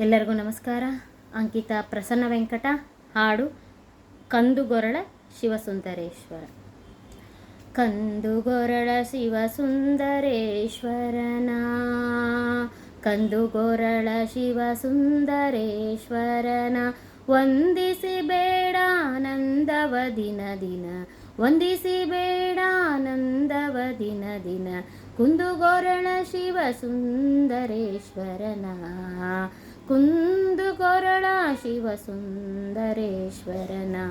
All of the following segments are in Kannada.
ಎಲ್ಲರಿಗೂ ನಮಸ್ಕಾರ. ಅಂಕಿತಾ ಪ್ರಸನ್ನ ವೆಂಕಟ, ಹಾಡು ಕಂದುಗೊರಳ ಶಿವಸುಂದರೇಶ್ವರ. ಕಂದುಗೊರಳ ಶಿವಸುಂದರೇಶ್ವರನ. ಕಂದುಗೊರಳ ಶಿವಸುಂದರೇಶ್ವರನ. ವಂದಿಸಿ ಬೇಡ ಆನಂದವ ದಿನ ದಿನ. ವಂದಿಸಿ ಬೇಡ ಆನಂದವ ದಿನ ದಿನ. ಕುಂದುಗೊರಳ ಶಿವ कुन्दुकोरळा शिवसुन्दरेश्वरना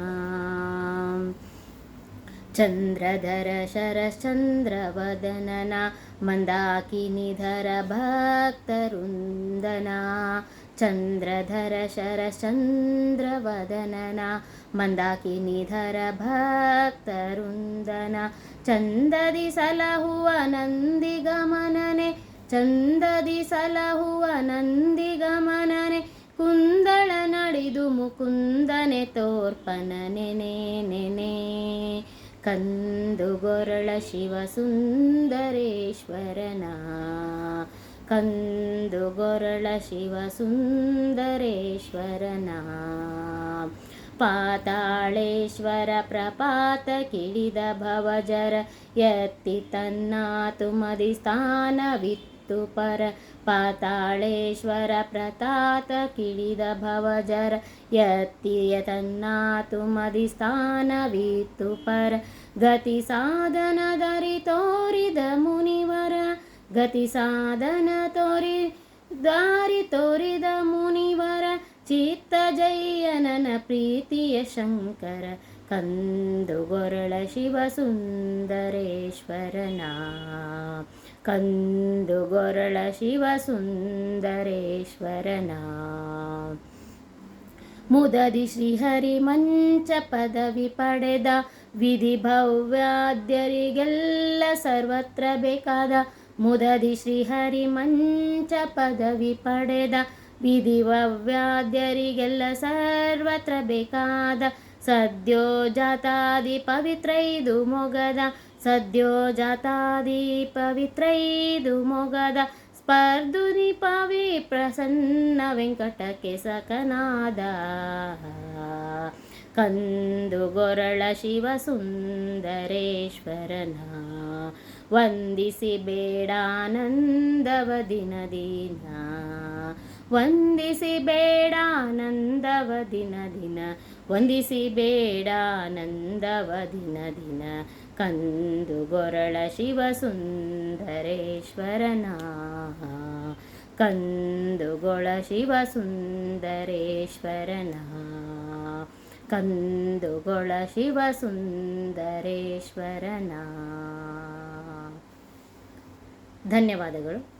चन्द्रधर शरश्चन्द्रवदनना मन्दाकिनिधर भक्तरुन्दना चन्द्रधर शरश्चन्द्रवदनना मन्दाकिनिधर भक्तरुन्दना चन्ददि सलहु अनन्दिगमनने चन्ददि सलहु अनन्दिगम ತೋರ್ಪನ ಕಂದುಗೊರಳ ಶಿವ ಸುಂದರೇಶ್ವರನ ಕಂದುಗೊರಳ ಶಿವ ಸುಂದರೇಶ್ವರನ ಪಾತಾಳೇಶ್ವರ ಪ್ರಪಾತ ಕಿಳಿದ ಭವಜರ ಎತ್ತಿ ತನ್ನ ತುಮದಿ ಸ್ಥಾನವಿತ್ತು ಪರ पताळेश्वर यत्ति यतन्नातुमधिस्थानवीत्तु पर गति साधन दरितो मुनिवर गतिसाधन तोरि दारितोर मुनिवर ಸಾಧನ ದರಿ ತೋರಿದ ಮುನಿವರ ಗತಿ ಸಾಧನ ತೋರಿ ದಾರಿ ತೋರಿದ ಮುನಿವರ ಚಿತ್ತ ಜಯ್ಯನನ ಪ್ರೀತಿಯ ಶಂಕರ ಕಂದುಗೊರಳ ಶಿವ ಸುಂದರೇಶ್ವರನ. ಕಂದುಗೊರಳ ಶಿವ ಸುಂದರೇಶ್ವರನ. ಮುದದಿ ಶ್ರೀಹರಿ ಮಂಚ ಪದವಿ ಪಡೆದ, ವಿಧಿ ಭವ್ಯಾದ್ಯರಿಗೆಲ್ಲ ಸರ್ವತ್ರ ಬೇಕಾದ, ಮುದದಿ ಶ್ರೀಹರಿ ಮಂಚ ಪದವಿ ಪಡೆದ ವಿಧಿ ಭವ್ಯಾದ್ಯರಿಗೆಲ್ಲ ಸರ್ವತ್ರ ಬೇಕಾದ. ಸದ್ಯೋ ಜಾತಾದಿ ಪವಿತ್ರ ಇದು ಮೊಗದ. ಸದ್ಯೋ ಜಾತಾದಿ ಪವಿತ್ರ ಇದು ಮೊಗದ. ಸ್ಪರ್ಧುನಿ ಪವಿ ಪ್ರಸನ್ನ ವೆಂಕಟಕ್ಕೆ ಸಕನಾದ. ಕಂದು ಗೊರಳ ಶಿವ ಸುಂದರೇಶ್ವರನ. ವಂದಿಸಿ ಬೇಡಾನಂದವ ದಿನ ದಿನ ಬೇಡ ನಂದವ ದಿನ ದಿನ, ವಂದಿಸಿ ಬೇಡ ನಂದವ ದಿನ ದಿನ. ಕಂದು ಗೊರಳ ಶಿವ ಸುಂದರೇಶ್ವರನ ಕಂದುಗೊಳ ಶಿವ ಸುಂದರೇಶ್ವರನ ಕಂದುಗೊಳ ಶಿವ ಸುಂದರೇಶ್ವರನ. ಧನ್ಯವಾದಗಳು.